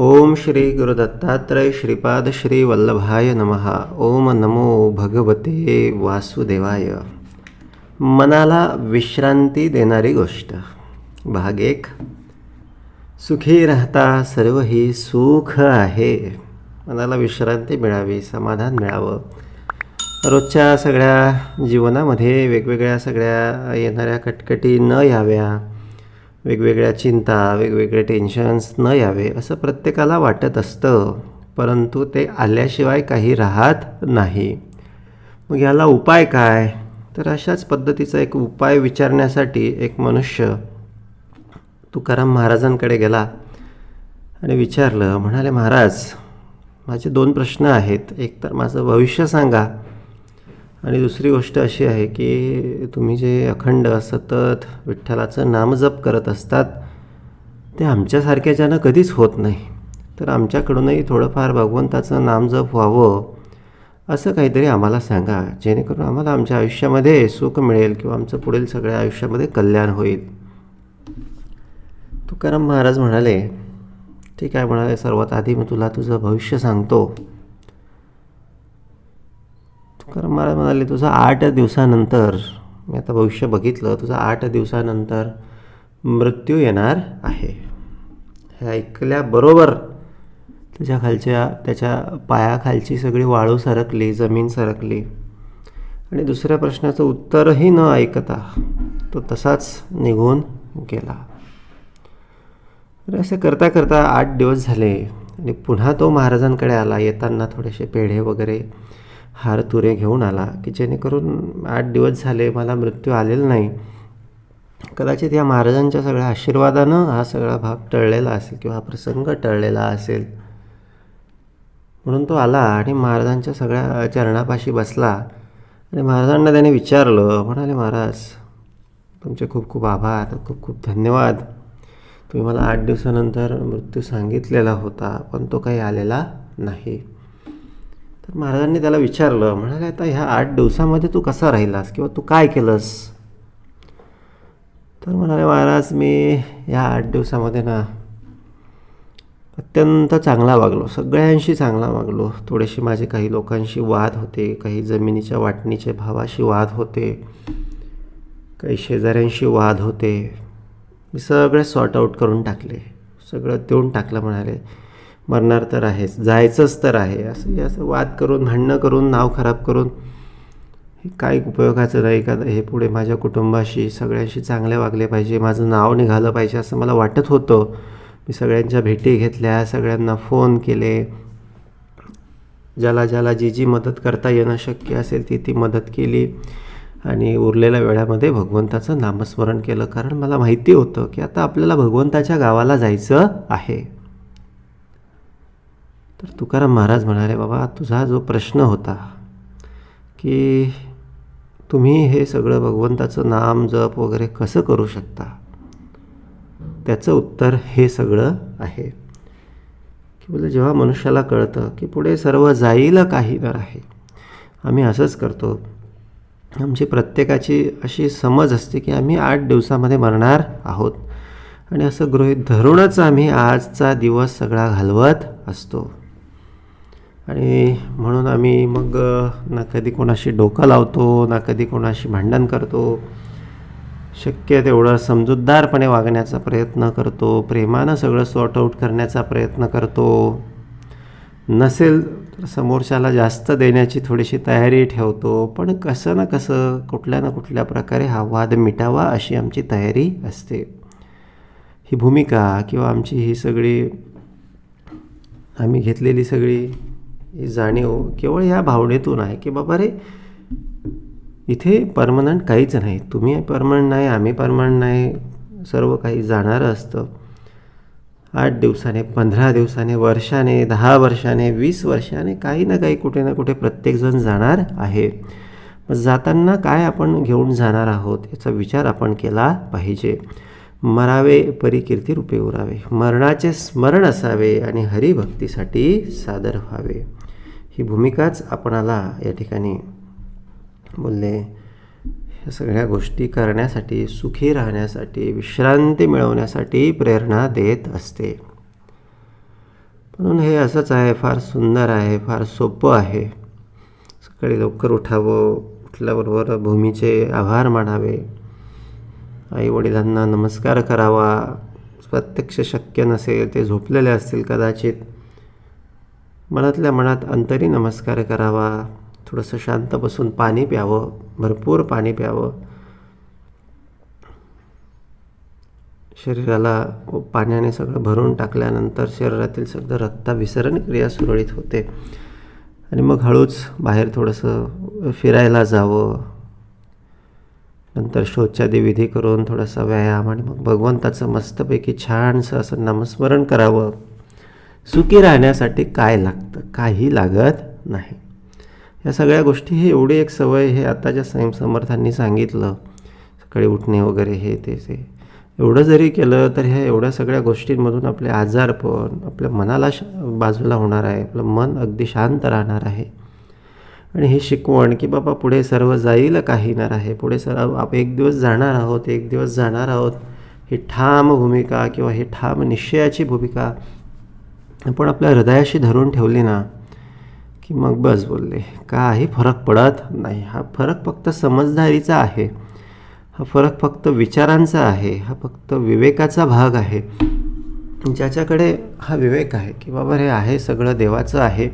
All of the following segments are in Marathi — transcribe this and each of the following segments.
ओम श्री गुरुदत्तात्रय श्रीपाद श्री वल्लभाय नमः। ओम नमो भगवते वासुदेवाय। मनाला विश्रांती देणारी गोष्ट। भाग एक. सुखी राहता सर्व ही सुख आहे. मनाला विश्रांती मिळावी समाधान मिळावं. रोजच्या सगळ्या जीवनामध्ये वेगवेगळ्या सगळ्या येणाऱ्या कटकटी न याव्या. वेगवेगळ्या चिंता वेगवेगळे टेन्शन्स न यावे असं प्रत्येकाला वाटत असतं. परंतु ते आल्याशिवाय काही राहत नाही. मग याला उपाय काय? तर अशाच पद्धतीचा एक उपाय विचारण्यासाठी एक मनुष्य तुकाराम महाराजांकडे गेला आणि विचारलं म्हणाले महाराज माझे दोन प्रश्न आहेत. एक तर माझं भविष्य सांगा. आणि दुसरी गोष्ट अशी आहे की तुम्ही जे अखंड सतत विठ्ठलाचं नामजप करत असतात ते आमच्यासारख्याच्यानं कधीच होत नाही. तर आमच्याकडूनही थोडंफार भगवंताचं नामजप व्हावं असं काहीतरी आम्हाला सांगा. जेणेकरून आम्हाला आमच्या आयुष्यामध्ये सुख मिळेल किंवा आमचं पुढील सगळ्या आयुष्यामध्ये कल्याण होईल. तुकाराम महाराज म्हणाले ठीक आहे म्हणाले सर्वात आधी मी तुला तुझं भविष्य सांगतो. तर महाराज म्हणाले तुझं आठ दिवसानंतर मी आता भविष्य बघितलं तुझं आठ दिवसानंतर मृत्यू येणार आहे. हे ऐकल्याबरोबर त्याच्या खालच्या त्याच्या पायाखालची सगळी वाळू सरकली जमीन सरकली. आणि दुसऱ्या प्रश्नाचं उत्तरही न ऐकता तो तसाच निघून गेला. तर असं करता करता आठ दिवस झाले आणि पुन्हा तो महाराजांकडे आला येताना थोडेसे पेढे वगैरे हार तुरे घेऊन आला की जेणेकरून आठ दिवस झाले मला मृत्यू आलेला नाही. कदाचित या महाराजांच्या सगळ्या आशीर्वादानं हा सगळा भाग टळलेला असेल किंवा हा प्रसंग टळलेला असेल. म्हणून तो आला आणि महाराजांच्या सगळ्या चरणापाशी बसला. आणि महाराजांना त्याने विचारलं म्हणाले महाराज तुमचे खूप खूप आभार खूप खूप धन्यवाद. तुम्ही मला आठ दिवसानंतर मृत्यू सांगितलेला होता पण तो काही आलेला नाही. तर महाराजांनी त्याला विचारलं म्हणाले आता ह्या आठ दिवसामध्ये तू कसा राहिलास किंवा तू काय केलंस? तर म्हणाले महाराज मी ह्या आठ दिवसामध्ये ना अत्यंत चांगला वागलो सगळ्यांशी चांगला वागलो. थोडेसे माझे काही लोकांशी वाद होते काही जमिनीच्या वाटणीचे भावाशी वाद होते काही शेजाऱ्यांशी वाद होते. मी सगळे सॉर्ट आऊट करून टाकले सगळं देऊन टाकलं म्हणाले. मरणार तर आहेच जायचंच तर आहे. असं हे असं वाद करून भांडणं करून नाव खराब करून हे काही उपयोगाचं नाही का? हे पुढे माझ्या कुटुंबाशी सगळ्यांशी चांगले वागले पाहिजे माझं नाव निघालं पाहिजे असं मला वाटत होतं. मी सगळ्यांच्या भेटी घेतल्या सगळ्यांना फोन केले. ज्याला ज्याला जी जी मदत करता येणं शक्य असेल ती ती मदत केली. आणि उरलेल्या वेळामध्ये भगवंताचं नामस्मरण केलं. कारण मला माहिती होतं की आता आपल्याला भगवंताच्या गावाला जायचं आहे. तर तुकाराम महाराज म्हणाले बाबा तुझा जो प्रश्न होता की तुम्ही हे सगळं भगवंताचं नाम जप वगैरे कसं करू शकता? त्याचं उत्तर हे सगळं आहे. की बोले जेव्हा मनुष्याला कळतं की पुढे सर्व जाईल काही तर आहे. आम्ही असंच करतो. आमची प्रत्येकाची अशी समज असते की आम्ही आठ दिवसामध्ये मरणार आहोत आणि असं गृहीत धरूनच आम्ही आजचा दिवस सगळा घालवत असतो. आणि म्हणून आम्ही मग ना कधी कोणाशी डोकं लावतो ना कधी कोणाशी भांडण करतो. शक्य तेवढं समजूतदारपणे वागण्याचा प्रयत्न करतो प्रेमानं सगळं सॉर्ट आऊट करण्याचा प्रयत्न करतो. नसेल तर समोरच्याला जास्त देण्याची थोडीशी तयारी ठेवतो पण कसं ना कसं कुठल्या ना कुठल्या प्रकारे हा वाद मिटावा अशी आमची तयारी असते. ही भूमिका किंवा आमची ही सगळी आम्ही घेतलेली सगळी ही जाणीव केवळ या भावनेतून आहे की बाबा रे इथे परमनंट काहीच नाही. तुम्ही परमनंट नाही आम्ही परमनंट नाही सर्व काही जाणारं असतं. आठ दिवसाने पंधरा दिवसाने वर्षाने दहा वर्षाने वीस वर्षाने काही ना काही कुठे ना कुठे प्रत्येकजण जाणार आहे. मग जाताना काय आपण घेऊन जाणार आहोत याचा विचार आपण केला पाहिजे. मरावे परिकीर्ती रूपे उरावे. मरणाचे स्मरण असावे आणि हरिभक्तीसाठी सादर व्हावे. ही भूमिकाच आपणाला या ठिकाणी बोलले. ह्या सगळ्या गोष्टी करण्यासाठी सुखी राहण्यासाठी विश्रांती मिळवण्यासाठी प्रेरणा देत असते. म्हणून हे असंच आहे फार सुंदर आहे फार सोपं आहे. सकाळी लवकर उठावं उठल्याबरोबर भूमीचे आभार मानावे. आईवडिलांना नमस्कार करावा. प्रत्यक्ष शक्य नसेल ते झोपलेले असतील कदाचित. मनातल्या मनात अंतरी नमस्कार करावा. थोडंसं शांत बसून पाणी प्यावं. भरपूर पाणी प्यावं. शरीराला पाण्याने सगळं भरून टाकल्यानंतर शरीरातील सगळं रक्ताभिसरण क्रिया सुरळीत होते. आणि मग हळूच बाहेर थोडंसं फिरायला जावं. नंतर शौचादी विधी करून थोडासा व्यायाम आणि मग भगवंताचं मस्तपैकी छानसं असं नामस्मरण करावं. सुखी राहण्यासाठी काय लागतं काही लागत नाही. या सगळ्या गोष्टी हे एवढी एक सवय हे आताच्या स्वयंसमर्थांनी सांगितलं सकाळी उठणे वगैरे हे ते ते एवढं जरी केलं तर ह्या एवढ्या सगळ्या गोष्टींमधून आपले आजारपण आपल्या मनाला श बाजूला होणार आहे आपलं मन अगदी शांत राहणार आहे. आणि हे शिकवण की बाबा पुढे सर्व जाईल काही येणार आहे पुढे सर्व आप एक दिवस जाणार आहोत एक दिवस जाणार आहोत ही ठाम भूमिका किंवा ही ठाम निश्चयाची भूमिका आपण आपल्या हृदयाशी धरून ठेवली ना की मग बस बोलले काही फरक पडत नाही. हा फरक फक्त समजदारीचा आहे. हा फरक फक्त विचारांचा आहे. हा फक्त विवेकाचा भाग आहे. ज्याच्याकडे हा विवेक आहे की बाबा हे आहे सगळं देवाचं आहे.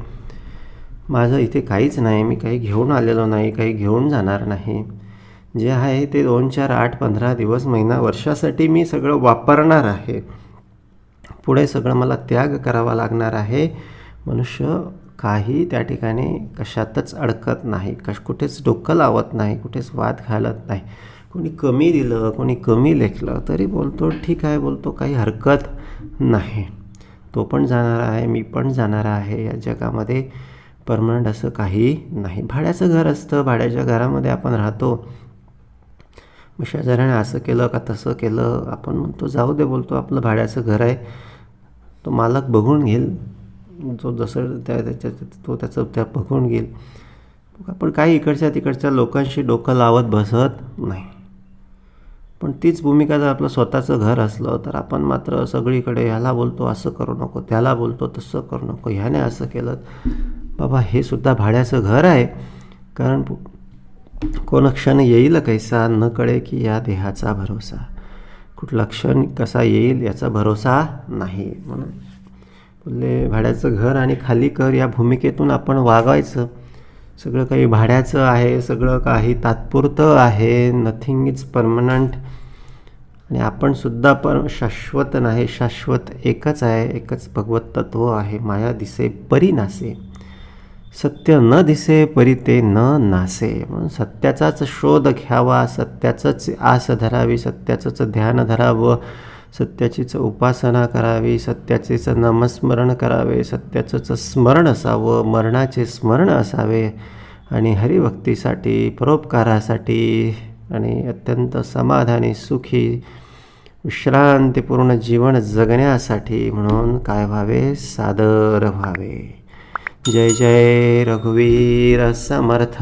माझं इथे काहीच नाही मी काही घेऊन आलेलो नाही काही घेऊन जाणार नाही. जे आहे ते दोन चार आठ पंधरा दिवस महिना वर्षासाठी मी सगळं वापरणार आहे. पुढे सगळं मला त्याग करावा लागणार आहे. मनुष्य काही त्या ठिकाणी कशातच अडकत नाही कश कुठेच डोकं लावत नाही कुठेच वाद घालत नाही. कोणी कमी दिलं कोणी कमी लेखलं तरी बोलतो ठीक आहे बोलतो काही हरकत नाही. तो पण जाणार आहे मी पण जाणार आहे या जगामध्ये परमनंट असं काही नाही. भाड्याचं घर असतं भाड्याच्या घरामध्ये आपण राहतो. मग शेजाऱ्याने असं केलं का तसं केलं आपण म्हणतो जाऊ दे बोलतो आपलं भाड्याचं घर आहे. तो मालक बघून घेईल. जो जसं त्या त्याच्या तो त्याचं त्या बघून घेईल. आपण काही इकडच्या तिकडच्या लोकांशी डोकं लावत बसत नाही. पण तीच भूमिका जर आपलं स्वतःचं घर असलं तर आपण मात्र सगळीकडे ह्याला बोलतो असं करू नको त्याला बोलतो तसं करू नको ह्याने असं केलं. बाबा हे सुद्धा भाड्याचं घर आहे. कारण कोण क्षण येईल कैसा न कळे की या देहाचा भरोसा. कुठला क्षण कसा येईल याचा भरोसा नाही म्हणून बोलले भाड्याचं घर आणि खाली कर या भूमिकेतून आपण वागायचं. सगळं काही भाड्याचं आहे सगळं काही तात्पुरतं आहे नथिंग इज परमनंट आणि आपणसुद्धा पण शाश्वत नाही शाश्वत एकच आहे एकच भगवत तत्व आहे माया दिसे परी नासे. सत्य न दिसे परी ते न नासे. म्हणून सत्याचाच शोध घ्यावा सत्याचंच आस धरावी सत्याचंच ध्यान धरावं सत्याचीच उपासना करावी सत्याचेच नामस्मरण करावे सत्याचंच स्मरण असावं मरणाचे स्मरण असावे आणि हरिभक्तीसाठी परोपकारासाठी आणि अत्यंत समाधानी सुखी विश्रांतीपूर्ण जीवन जगण्यासाठी म्हणून काय व्हावे? सादर व्हावे. जय जय रघुवीर समर्थ।